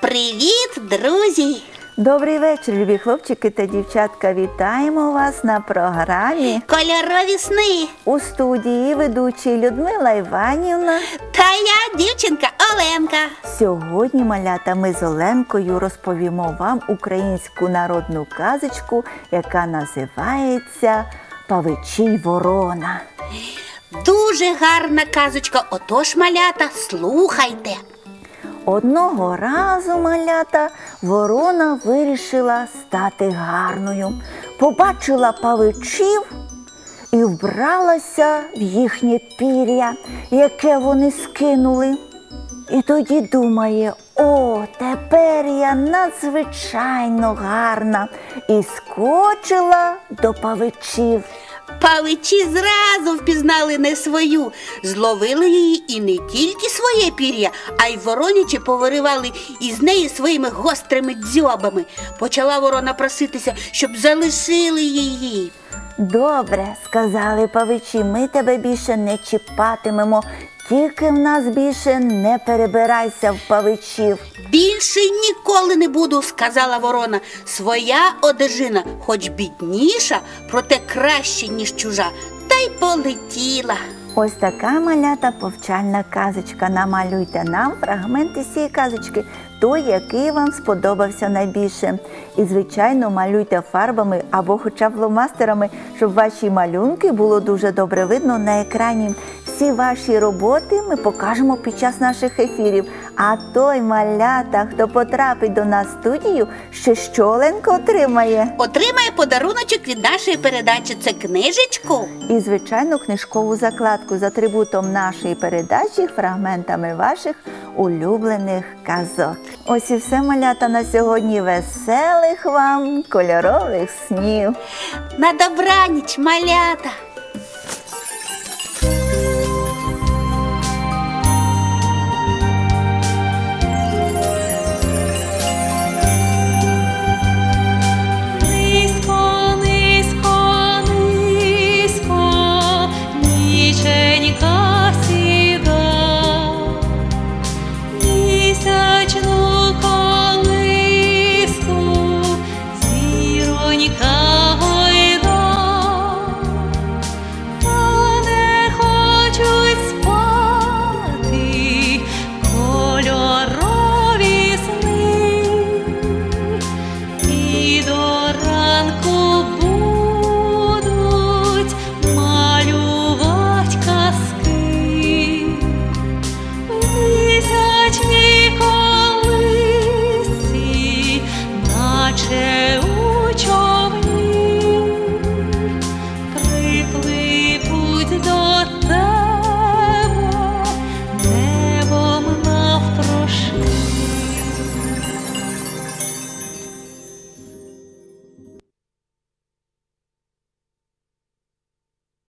Привіт, друзі! Добрий вечір, любі хлопчики та дівчатка. Вітаємо вас на програмі Кольорові сни. у студії ведучі Людмила Іванівна. Та я дівчинка Оленка. Сьогодні, малята, ми з Оленкою розповімо вам українську народну казочку, яка називається Павичій Ворона. Дуже гарна казочка. Отож, малята, слухайте. Одного разу малята ворона вирішила стати гарною, побачила павичів і вбралася в їхнє пір'я, яке вони скинули. І тоді думає, о, тепер я надзвичайно гарна і скочила до павичів. Павичі зразу впізнали не свою, зловили її і не тільки своє пір'я, а й воронячі повиривали із неї своїми гострими дзьобами. Почала ворона проситися, щоб залишили її. Добре, сказали павичі, ми тебе більше не чіпатимемо, тільки в нас більше не перебирайся в павичів. Більше ніколи не буду, сказала ворона. Своя одежина, хоч бідніша, проте краще, ніж чужа, та й полетіла. Ось така малята повчальна казочка. Намалюйте нам фрагменти цієї казочки, той, який вам сподобався найбільше. І, звичайно, малюйте фарбами або хоча б ломастерами, щоб ваші малюнки було дуже добре видно на екрані. Всі ваші роботи ми покажемо під час наших ефірів. А той малята, хто потрапить до нас в студію, ще щоленко отримає. Отримає подаруночок від нашої передачі. Це книжечку. І, звичайно, книжкову закладку з атрибутом нашої передачі, фрагментами ваших улюблених казок. Ось і все малята на сьогодні. Веселих вам кольорових снів. На добраніч, малята. ранку будуть малювать казки, місячні колисі, наче.